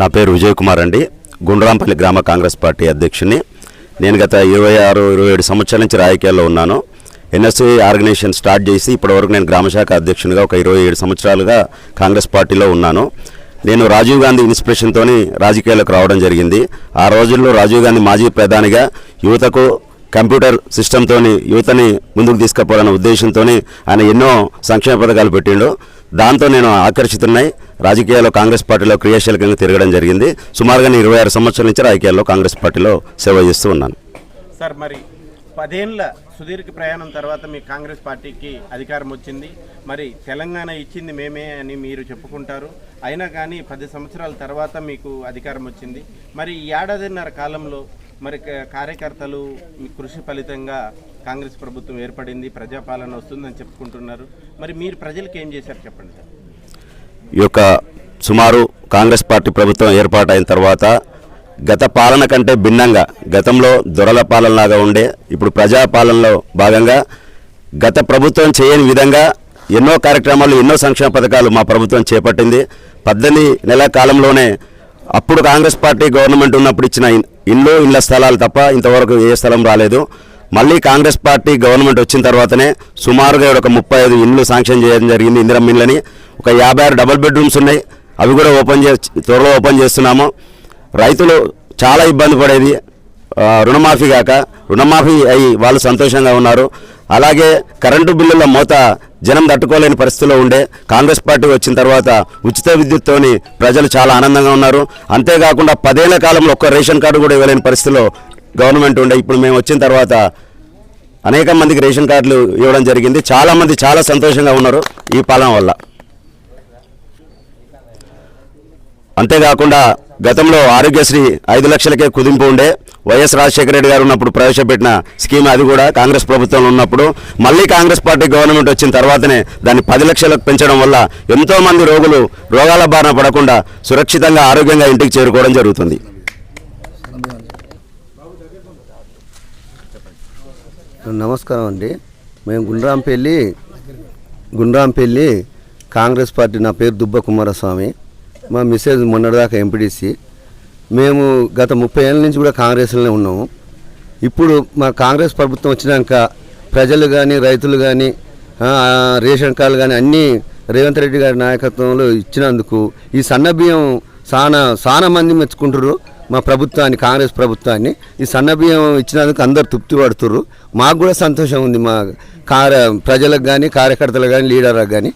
నా పేరు విజయ్ కుమార్ అండి. గుండ్రాంపల్లి గ్రామ కాంగ్రెస్ పార్టీ అధ్యక్షుని. నేను గత ఇరవై ఆరు ఇరవై ఏడు సంవత్సరాల నుంచి రాజకీయాల్లో ఉన్నాను. ఎన్ఎస్సీ ఆర్గనైజేషన్ స్టార్ట్ చేసి ఇప్పటివరకు నేను గ్రామశాఖ అధ్యక్షునిగా ఒక ఇరవై ఏడు సంవత్సరాలుగా కాంగ్రెస్ పార్టీలో ఉన్నాను. నేను రాజీవ్ గాంధీ ఇన్స్పిరేషన్తో రాజకీయాలకు రావడం జరిగింది. ఆ రోజుల్లో రాజీవ్ గాంధీ మాజీ ప్రధానిగా యువతకు కంప్యూటర్ సిస్టంతో యువతని ముందుకు తీసుకుపోవాలన్న ఉద్దేశంతో ఆయన ఎన్నో సంక్షేమ పథకాలు పెట్టిండు. దాంతో నేను ఆకర్షితున్నాయి రాజకీయాల్లో కాంగ్రెస్ పార్టీలో క్రియాశీలకంగా తిరగడం జరిగింది. సుమారుగా నేను ఇరవై ఆరు సంవత్సరాల నుంచి రాజకీయాల్లో కాంగ్రెస్ పార్టీలో సేవ చేస్తూ ఉన్నాను. సార్ మరి పదేళ్ళ సుదీర్ఘ ప్రయాణం తర్వాత మీ కాంగ్రెస్ పార్టీకి అధికారం వచ్చింది. మరి తెలంగాణ ఇచ్చింది మేమే అని మీరు చెప్పుకుంటారు. అయినా కానీ పది సంవత్సరాల తర్వాత మీకు అధికారం వచ్చింది. మరి ఈ ఏడాదిన్నర కాలంలో మరి కార్యకర్తలు మీ కృషి ఫలితంగా కాంగ్రెస్ ప్రభుత్వం ఏర్పడింది ప్రజాపాలన వస్తుందని చెప్పుకుంటున్నారు. మరి మీరు ప్రజలకు ఏం చేశారు చెప్పండి సార్? ఈ యొక్క సుమారు కాంగ్రెస్ పార్టీ ప్రభుత్వం ఏర్పాటైన తర్వాత గత పాలన కంటే భిన్నంగా గతంలో దొరల పాలనలాగా ఉండే ఇప్పుడు ప్రజాపాలనలో భాగంగా గత ప్రభుత్వం చేయని విధంగా ఎన్నో కార్యక్రమాలు ఎన్నో సంక్షేమ పథకాలు మా ప్రభుత్వం చేపట్టింది. పద్దెనిమిది నెలల కాలంలోనే అప్పుడు కాంగ్రెస్ పార్టీ గవర్నమెంట్ ఉన్నప్పుడు ఇచ్చిన ఇండ్లు ఇళ్ళ స్థలాలు తప్ప ఇంతవరకు ఏ స్థలం రాలేదు. మళ్ళీ కాంగ్రెస్ పార్టీ గవర్నమెంట్ వచ్చిన తర్వాతనే సుమారుగా ఒక ముప్పై ఐదు ఇండ్లు శాంక్షన్ చేయడం జరిగింది ఇందిరం ఇండ్లని. ఒక యాభై ఆరు డబుల్ బెడ్రూమ్స్ ఉన్నాయి. అవి కూడా ఓపెన్ చే త్వరలో ఓపెన్ చేస్తున్నాము. రైతులు చాలా ఇబ్బంది పడేది. రుణమాఫీ కాక రుణమాఫీ అయి వాళ్ళు సంతోషంగా ఉన్నారు. అలాగే కరెంటు బిల్లుల మోత జనం తట్టుకోలేని పరిస్థితిలో ఉండే కాంగ్రెస్ పార్టీ వచ్చిన తర్వాత ఉచిత విద్యుత్తోని ప్రజలు చాలా ఆనందంగా ఉన్నారు. అంతేకాకుండా పదేళ్ళ కాలంలో ఒక్క రేషన్ కార్డు కూడా ఇవ్వలేని పరిస్థితిలో గవర్నమెంట్ ఉండే. ఇప్పుడు మేము వచ్చిన తర్వాత అనేక మందికి రేషన్ కార్డులు ఇవ్వడం జరిగింది. చాలామంది చాలా సంతోషంగా ఉన్నారు ఈ పాలన వల్ల. అంతేకాకుండా గతంలో ఆరోగ్యశ్రీ ఐదు లక్షలకే కుదింపు ఉండే వైఎస్ రాజశేఖర రెడ్డి గారు ఉన్నప్పుడు ప్రవేశపెట్టిన స్కీమ్ అది కూడా కాంగ్రెస్ ప్రభుత్వంలో ఉన్నప్పుడు మళ్ళీ కాంగ్రెస్ పార్టీ గవర్నమెంట్ వచ్చిన తర్వాతనే దాన్ని పది లక్షలకు పెంచడం వల్ల ఎంతోమంది రోగులు రోగాల బారిన పడకుండా సురక్షితంగా ఆరోగ్యంగా ఇంటికి చేరుకోవడం జరుగుతుంది. నమస్కారం అండి. మేము గుండ్రాంపల్లి గుండ్రాంపల్లి కాంగ్రెస్ పార్టీ నా పేరు దుబ్బ కుమారస్వామి. మా మిస్సెస్ మొన్నటిదాకా ఎంపీడీసీ. మేము గత ముప్పై ఏళ్ళ నుంచి కూడా కాంగ్రెస్లోనే ఉన్నాము. ఇప్పుడు మా కాంగ్రెస్ ప్రభుత్వం వచ్చినాక ప్రజలు కానీ రైతులు కానీ రేషన్ కార్డులు కానీ అన్నీ రేవంత్ రెడ్డి గారి నాయకత్వంలో ఇచ్చినందుకు ఈ సన్న బియ్యం చాలా చాలా మంది మెచ్చుకుంటారు మా ప్రభుత్వాన్ని కాంగ్రెస్ ప్రభుత్వాన్ని ఈ సన్న బియ్యం ఇచ్చినందుకు అందరు తృప్తి పడుతుర్రు మాకు కూడా సంతోషం ఉంది. మా కార్య ప్రజలకు కానీ కార్యకర్తలకు కానీ లీడర్లకు కానీ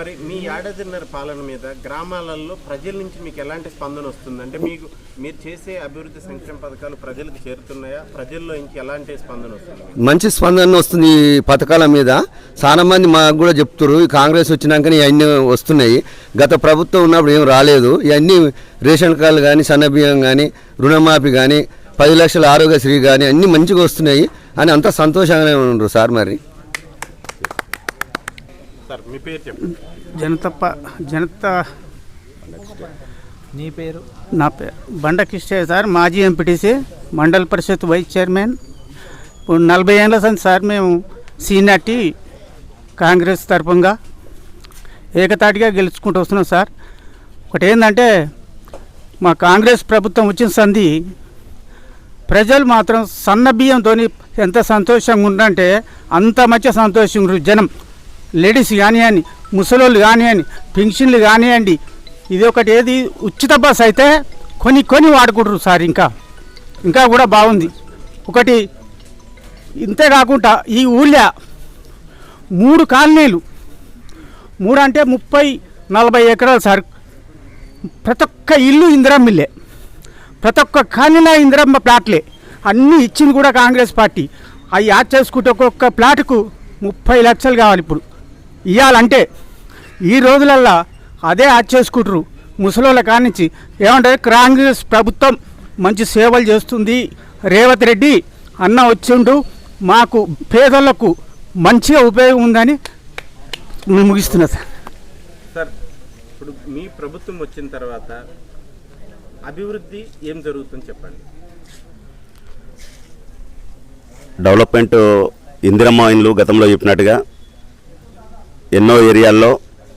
మరి మీ ఏడాదిన్నర పాలన మీద గ్రామాలలో ప్రజల నుంచి మీకు ఎలాంటి స్పందన వస్తుంది? అంటే మీకు మీరు చేసే అభివృద్ధి సంక్షేమ పథకాలు ప్రజలకు చేరుతున్నాయా? ప్రజల్లో ఇంక ఎలాంటి స్పందన వస్తుంది? మంచి స్పందన వస్తుంది ఈ పథకాల మీద. చాలా మంది మాకు కూడా చెప్తారు ఈ కాంగ్రెస్ వచ్చినాకనే ఇవన్నీ వస్తున్నాయి. గత ప్రభుత్వం ఉన్నప్పుడు ఏం రాలేదు. ఇవన్నీ రేషన్ కార్డులు కానీ సన్నబియ్యం కానీ రుణమాఫీ కానీ పది లక్షల ఆరోగ్యశ్రీ కానీ అన్నీ మంచిగా వస్తున్నాయి. అని అంత సంతోషంగానే ఉన్నారు సార్ మరి. సార్ మీ పేరు చెప్పండి. జనత నీ పేరు? నా పేరు బండ కిష్టయ్య సార్ మాజీ ఎంపీటీసీ మండల పరిషత్ వైస్ చైర్మన్. ఇప్పుడు నలభై ఏళ్ళ సంది సార్ మేము సీనియార్టీ కాంగ్రెస్ తరఫుగా ఏకతాటిగా గెలుచుకుంటూ వస్తున్నాం సార్. ఒకటి ఏంటంటే మా కాంగ్రెస్ ప్రభుత్వం వచ్చిన సంది ప్రజలు మాత్రం సన్న బియ్యంతో ఎంత సంతోషంగా ఉందంటే అంత మంచి సంతోషంగా జనం లేడీస్ కానివ్వండి ముసలోళ్ళు కానివ్వండి పెన్షన్లు కానివ్వండి ఇది ఒకటి ఏది ఉచిత బస్ అయితే కొని కొని వాడుకుంటారు సార్ ఇంకా. ఇంకా కూడా బాగుంది. ఒకటి ఇంతే కాకుండా ఈ ఊళ్ళో మూడు కాలనీలు మూడు అంటే ముప్పై నలభై ఎకరాలు సార్. ప్రతి ఒక్క ఇల్లు ఇందిరమ్మిల్లే ప్రతి ఒక్క కాలనీలో ఇందిరమ్మ ప్లాట్లే. అన్నీ ఇచ్చింది కూడా కాంగ్రెస్ పార్టీ. అవి యాడ్ చేసుకుంటే ఒక్కొక్క ప్లాట్కు ముప్పై లక్షలు కావాలి ఇప్పుడు. ఇవ్వాలంటే ఈ రోజులల్లో అదే యాడ్ చేసుకుంటారు ముసలోళ్ళ కానించి ఏమంటే కాంగ్రెస్ ప్రభుత్వం మంచి సేవలు చేస్తుంది. రేవంత్ రెడ్డి అన్న వచ్చిండు. మాకు పేదలకు మంచిగా ఉపయోగం ఉందని మేము ముగిస్తున్నా సార్. సార్ ఇప్పుడు మీ ప్రభుత్వం వచ్చిన తర్వాత అభివృద్ధి ఏం జరుగుతుంది చెప్పండి. డెవలప్మెంట్ ఇందిరమ్మ ఇండ్లు గతంలో చెప్పినట్టుగా ఎన్నో ఏరియాల్లో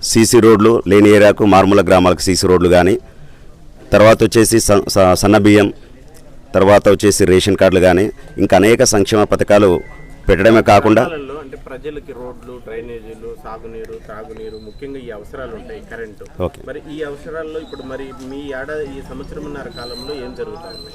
సీసీ రోడ్లు లేని ఏరియాకు మారుమూల గ్రామాలకు సీసీ రోడ్లు కానీ తర్వాత వచ్చేసి స- స- సన్న బియ్యం తర్వాత వచ్చేసి రేషన్ కార్డులు కానీ ఇంకా అనేక సంక్షేమ పథకాలు పెట్టడమే కాకుండా అంటే ప్రజలకి రోడ్లు డ్రైనేజీలు సాగునీరు తాగునీరు ముఖ్యంగా ఈ అవసరాలు ఉంటాయి కరెంటు ఓకే. మరి ఈ అవసరాల్లో ఇప్పుడు మరి మీ ఏడాది ఈ సంవత్సరంన్నర కాలంలో ఏం జరుగుతుంది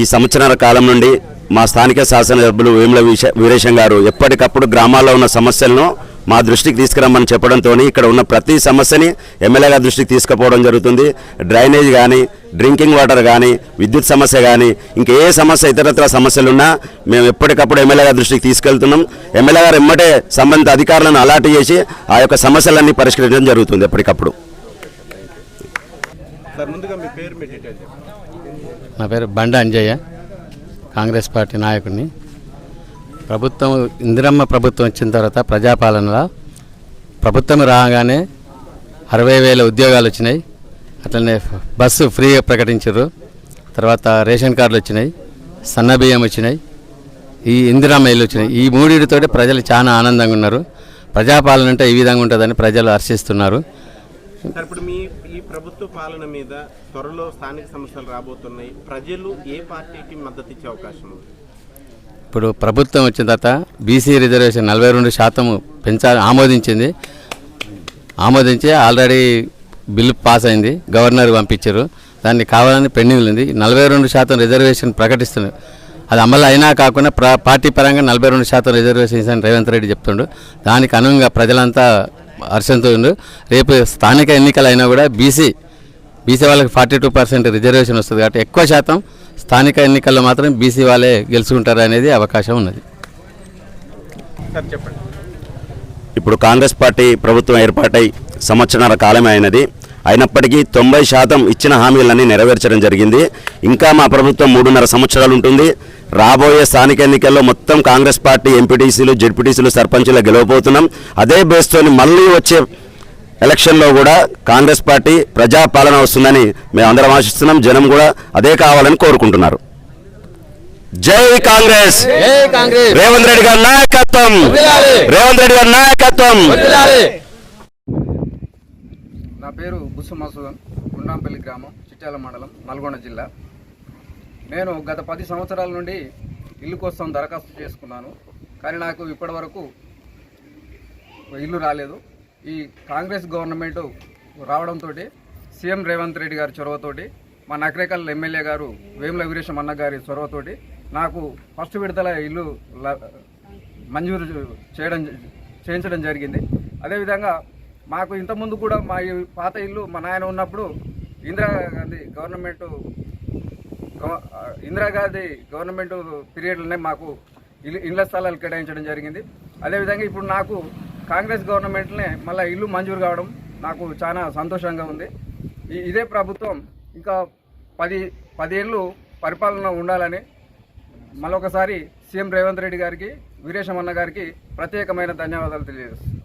ఈ సంవత్సరాల కాలం నుండి మా స్థానిక శాసనసభ్యులు వేముల వీరేశం గారు ఎప్పటికప్పుడు గ్రామాల్లో ఉన్న సమస్యలను మా దృష్టికి తీసుకురమ్మని చెప్పడంతో ఇక్కడ ఉన్న ప్రతి సమస్యని ఎమ్మెల్యే గారి దృష్టికి తీసుకుపోవడం జరుగుతుంది. డ్రైనేజ్ కానీ డ్రింకింగ్ వాటర్ కానీ విద్యుత్ సమస్య కానీ ఇంకా ఏ సమస్య ఇతరత్ర సమస్యలు ఉన్నా మేము ఎప్పటికప్పుడు ఎమ్మెల్యే గారి దృష్టికి తీసుకెళ్తున్నాం. ఎమ్మెల్యే గారు ఎమ్మటే సంబంధిత అధికారులను అలాట్ చేసి ఆ యొక్క సమస్యలన్నీ పరిష్కరించడం జరుగుతుంది ఎప్పటికప్పుడు. నా పేరు బండ అంజయ్య. కాంగ్రెస్ పార్టీ నాయకుడిని. ప్రభుత్వం ఇందిరమ్మ ప్రభుత్వం వచ్చిన తర్వాత ప్రజాపాలనలో ప్రభుత్వం రాగానే అరవై వేల ఉద్యోగాలు వచ్చినాయి. అట్లనే బస్సు ఫ్రీగా ప్రకటించారు. తర్వాత రేషన్ కార్డులు వచ్చినాయి. సన్న బియ్యం వచ్చినాయి. ఈ ఇందిరమ్మ ఇల్లు వచ్చినాయి. ఈ మూడిటితోటి ప్రజలు చాలా ఆనందంగా ఉన్నారు. ప్రజాపాలన అంటే ఈ విధంగా ఉంటుందని ప్రజలు హర్షిస్తున్నారు. సార్ ఇప్పుడు మీ ఈ ప్రభుత్వ పాలన మీద త్వరలో స్థానిక సమస్యలు రాబోతున్నాయి. ప్రజలు ఏ పార్టీకి మద్దతు ఇచ్చే అవకాశం ఉంది? ఇప్పుడు ప్రభుత్వం వచ్చిన తర్వాత బీసీ రిజర్వేషన్ నలభై రెండు శాతం పెంచాలి ఆమోదించింది. ఆమోదించి ఆల్రెడీ బిల్లు పాస్ అయింది. గవర్నర్ పంపించారు. దాన్ని కావాలని పెండింగ్ ఉంది. నలభై రెండు శాతం రిజర్వేషన్ ప్రకటిస్తున్నారు. అది అమలు అయినా కాకుండా ప్ర పార్టీ పరంగా నలభై రెండు శాతం రిజర్వేషన్ అని రేవంత్ రెడ్డి చెప్తుండు. దానికి అనుగుణంగా ప్రజలంతా హర్షంతో ఉండు. రేపు స్థానిక ఎన్నికలు అయినా కూడా బీసీ బీసీ వాళ్ళకి ఫార్టీ టూ పర్సెంట్ రిజర్వేషన్ వస్తుంది కాబట్టి ఎక్కువ శాతం స్థానిక ఎన్నికల్లో మాత్రం బీసీ వాళ్ళే గెలుచుకుంటారు అనేది అవకాశం ఉన్నది. సార్ చెప్పండి. ఇప్పుడు కాంగ్రెస్ పార్టీ ప్రభుత్వం ఏర్పాటై సంవత్సరాల కాలమే అయినది. అయినప్పటికీ తొంభై శాతం ఇచ్చిన హామీలన్నీ నెరవేర్చడం జరిగింది. ఇంకా మా ప్రభుత్వం మూడున్నర సంవత్సరాలు ఉంటుంది. రాబోయే స్థానిక ఎన్నికల్లో మొత్తం కాంగ్రెస్ పార్టీ ఎంపీటీసీలు జెడ్పీటీసీలు సర్పంచులు గెలవబోతున్నాం. అదే బేస్తోని మళ్ళీ వచ్చే ఎలక్షన్లో కూడా కాంగ్రెస్ పార్టీ ప్రజాపాలన వస్తుందని మేము అందరం ఆశిస్తున్నాం. జనం కూడా అదే కావాలని కోరుకుంటున్నారు. జై కాంగ్రెస్! రేవంత్ రెడ్డి గారి నాయకత్వం! రేవంత్ రెడ్డి గారి నాయకత్వం! నా పేరు బుస్సు మసూదన్ గుండాంపల్లి గ్రామం చిట్యాల మండలం నల్గొండ జిల్లా. నేను గత పది సంవత్సరాల నుండి ఇల్లు కోసం దరఖాస్తు చేసుకున్నాను. కానీ నాకు ఇప్పటి వరకు ఇల్లు రాలేదు. ఈ కాంగ్రెస్ గవర్నమెంట్ రావడంతో సీఎం రేవంత్ రెడ్డి గారి చొరవతోటి మా నకరేకల్ ఎమ్మెల్యే గారు వేముల వీరేశం అన్న గారి చొరవతోటి నాకు ఫస్ట్ విడతల ఇల్లు ల- మంజూరు చేయడం చేయించడం జరిగింది. అదేవిధంగా మాకు ఇంతకుముందు కూడా మా ఈ పాత ఇల్లు మా నాయన ఉన్నప్పుడు ఇందిరాగాంధీ గవర్నమెంట్ ఇందిరాగాంధీ గవర్నమెంట్ పీరియడ్లోనే మాకు ఇల్లు ఇళ్ళ స్థలాలు కేటాయించడం జరిగింది. అదేవిధంగా ఇప్పుడు నాకు కాంగ్రెస్ గవర్నమెంట్నే మళ్ళీ ఇల్లు మంజూరు కావడం నాకు చాలా సంతోషంగా ఉంది. ఈ- ఇదే ప్రభుత్వం ఇంకా పది పదేళ్ళు పరిపాలన ఉండాలని మరొకసారి సీఎం రేవంత్ రెడ్డి గారికి వీరేశమన్న గారికి ప్రత్యేకమైన ధన్యవాదాలు తెలియజేస్తాను